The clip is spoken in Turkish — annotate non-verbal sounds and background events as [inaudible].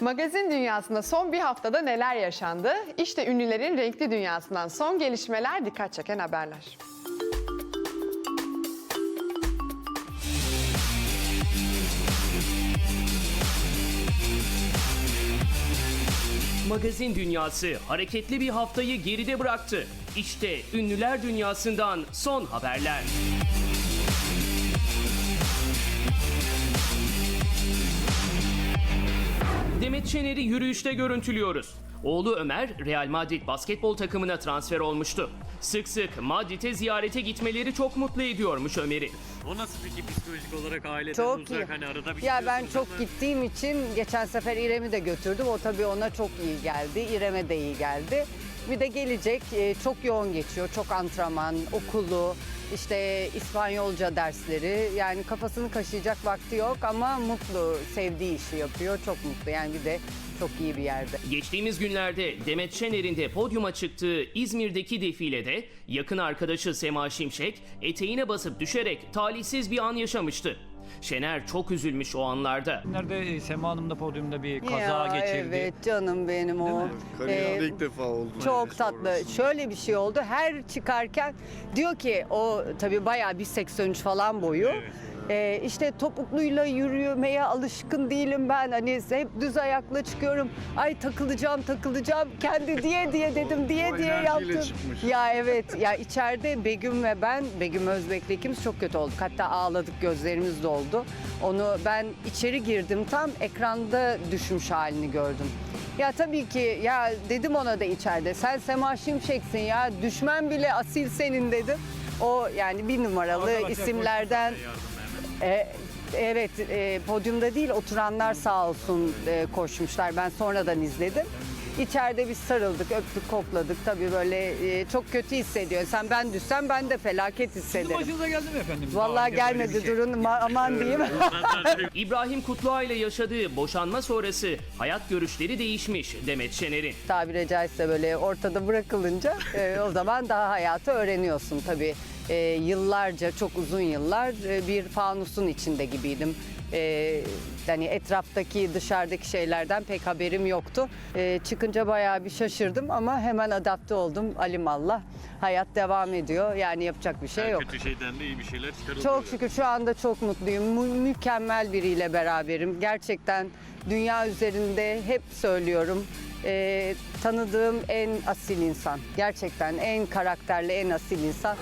Magazin dünyasında son bir haftada neler yaşandı? İşte ünlülerin renkli dünyasından son gelişmeler dikkat çeken haberler. Magazin dünyası hareketli bir haftayı geride bıraktı. İşte ünlüler dünyasından son haberler. Demet Şener'i yürüyüşte görüntülüyoruz. Oğlu Ömer Real Madrid basketbol takımına transfer olmuştu. Sık sık Madrid'e ziyarete gitmeleri çok mutlu ediyormuş Ömer'i. O nasıl peki psikolojik olarak aileden Çok uzak iyi. hani arada bir Ya ben çok ama- gittiğim için geçen sefer İrem'i de götürdüm. O tabii ona çok iyi geldi. İrem'e de iyi geldi. Bir de gelecek e, çok yoğun geçiyor. Çok antrenman, okulu, işte İspanyolca dersleri. Yani kafasını kaşıyacak vakti yok ama mutlu, sevdiği işi yapıyor. Çok mutlu. Yani bir de çok iyi bir yerde. Geçtiğimiz günlerde Demet Şener'in de podyuma çıktığı İzmir'deki defilede yakın arkadaşı Sema Şimşek eteğine basıp düşerek talihsiz bir an yaşamıştı. Şener çok üzülmüş o anlarda. Nerede e, Sema Hanım da podyumda bir kaza Ya, geçirdi. Evet canım benim o. mi? Kariyerinde Ee, ilk defa oldu. Çok tatlı. Şöyle bir şey oldu. Her çıkarken diyor ki o tabii bayağı 1.83 falan boyu. Ee, işte topukluyla yürümeye alışkın değilim ben. Hani hep düz ayakla çıkıyorum. Ay takılacağım takılacağım. Kendi diye diye dedim diye O diye yaptım. çıkmış. Ya evet ya içeride Begüm ve ben Begüm Özbek'le ikimiz çok kötü olduk. Hatta ağladık gözlerimiz doldu. Onu ben içeri girdim tam ekranda düşmüş halini gördüm. Ya tabii ki ya dedim ona da içeride sen Sema Şimşek'sin ya düşmen bile asil senin dedim. O yani bir numaralı isimlerden e, evet e, podyumda değil oturanlar sağ olsun e, koşmuşlar ben sonradan izledim. İçeride biz sarıldık, öptük, kokladık. Tabii böyle e, çok kötü hissediyor. Sen ben düşsem ben de felaket Sizin hissederim. başınıza geldi mi efendim? Daha Vallahi önce böyle gelmedi şey? durun ma- aman diyeyim. [laughs] İbrahim Kutluay ile yaşadığı boşanma sonrası hayat görüşleri değişmiş Demet Şener'in. tabire caizse böyle ortada bırakılınca e, o zaman daha hayatı öğreniyorsun tabii. E, yıllarca çok uzun yıllar e, bir fanusun içinde gibiydim. E, yani etraftaki dışarıdaki şeylerden pek haberim yoktu. E, çıkınca bayağı bir şaşırdım ama hemen adapte oldum alimallah. Hayat devam ediyor yani yapacak bir şey Her yok. kötü şeyden de iyi bir şeyler çıkarılıyor. Çok şükür şu anda çok mutluyum. Mü- mükemmel biriyle beraberim. Gerçekten dünya üzerinde hep söylüyorum. e, tanıdığım en asil insan. Gerçekten en karakterli, en asil insan.